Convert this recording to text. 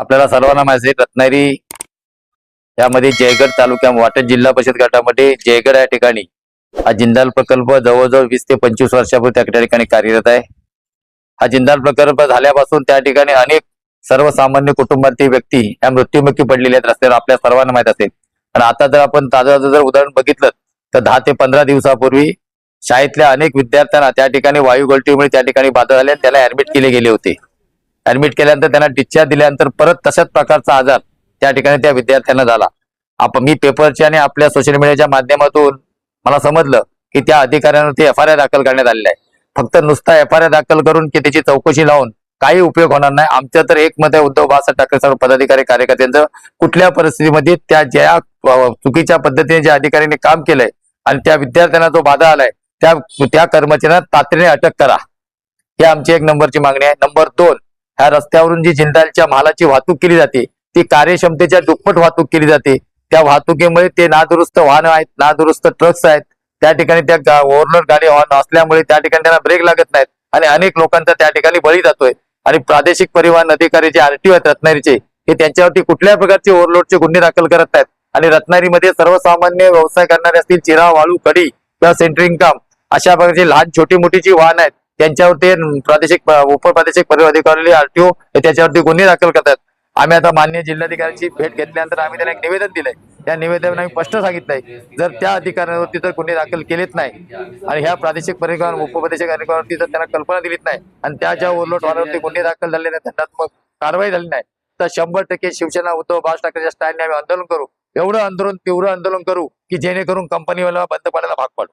आपल्याला सर्वांना माहिती आहे रत्नागिरी यामध्ये जयगड तालुक्या वाटण जिल्हा परिषद गटामध्ये जयगड या ठिकाणी हा जिंदाल प्रकल्प जवळजवळ वीस ते पंचवीस वर्षापूर्वी त्या ठिकाणी कार्यरत आहे. हा जिंदाल प्रकल्प झाल्यापासून त्या ठिकाणी अनेक सर्वसामान्य कुटुंबातील व्यक्ती या मृत्युमुखी पडलेल्या आहेत रस्त्यावर आपल्या सर्वांना माहीत असेल. आणि आता जर आपण ताजं जर उदाहरण बघितलं तर दहा ते पंधरा दिवसापूर्वी शाळेतल्या अनेक विद्यार्थ्यांना त्या ठिकाणी वायू गळतीमुळे त्या ठिकाणी बाधा झाले आणि त्याला ऍडमिट केले गेले होते. ऍडमिट केल्यानंतर त्यांना डिस्चार्ज दिल्यानंतर परत तशाच प्रकारचा आजार त्या ठिकाणी त्या विद्यार्थ्यांना झाला. आपण मी पेपरच्या आणि आपल्या सोशल मीडियाच्या माध्यमातून मला समजलं की त्या अधिकाऱ्यांवरती एफ आय दाखल करण्यात आलेला आहे. फक्त नुसता एफ आय दाखल करून की त्याची चौकशी लावून काही उपयोग होणार नाही. आमचं तर एक मत आहे उद्धव बाळासाहेब ठाकरे सर्व पदाधिकारी कार्यकर्त्यांचं कुठल्या परिस्थितीमध्ये त्या ज्या चुकीच्या पद्धतीने ज्या अधिकाऱ्यांनी काम केलंय आणि त्या विद्यार्थ्यांना जो बाधा आलाय त्या त्या कर्मचाऱ्यांना तातडीने अटक करा. ही आमची एक नंबरची मागणी आहे. नंबर दोन ह्या रस्त्यावरून जी जिंदालच्या मालाची वाहतूक केली जाते ती कार्यक्षमतेच्या दुप्पट वाहतूक केली जाते. त्या वाहतुकीमुळे ते नादुरुस्त वाहनं आहेत नादुरुस्त ट्रक्स आहेत. त्या ठिकाणी त्या ओव्हरलोड गाडी वाहन असल्यामुळे त्या ठिकाणी त्यांना ब्रेक लागत नाहीत आणि अनेक लोकांचा त्या ठिकाणी बळी जातोय. आणि प्रादेशिक परिवहन अधिकारी जे आरटीओ आहेत रत्नागिरीचे हे त्यांच्यावरती कुठल्याही प्रकारचे ओव्हरलोडचे गुन्हे दाखल करत नाहीत. आणि रत्नागिरीमध्ये सर्वसामान्य व्यवसाय करणारे असतील चिरा वाळू कडी किंवा सेंटरिंग काम अशा प्रकारची लहान छोटी मोठी जी वाहन आहेत. त्यांच्यावरती प्रादेशिक उप प्रादेशिक परिवहन अधिकारी आरटीओ त्याच्यावरती गुन्हे दाखल करतात. आम्ही आता मान्य जिल्हाधिकाऱ्यांची भेट घेतल्यानंतर आम्ही त्यांना एक निवेदन दिलंय. त्या निवेदनात आम्ही स्पष्ट सांगितलंय. जर त्या अधिकाऱ्यांवरती जर गुन्हे दाखल केलेत नाही. आणि ह्या प्रादेशिक परिवार उपप्रादेशिक अधिकाऱ्यांवरती जर त्यांना कल्पना दिलीत नाही. आणि त्या ज्या ओव्हरलोड वाहनावरती गुन्हे दाखल झाले नाही दंडात्मक कारवाई झाली नाही. तर शंभर टक्के शिवसेना उद्धव बाळ ठाकरेच्या स्टँडने आम्ही आंदोलन करू. एवढं आंदोलन तीव्र आंदोलन करू की जेणेकरून कंपनीवाला बंद पडायला भाग पाडू.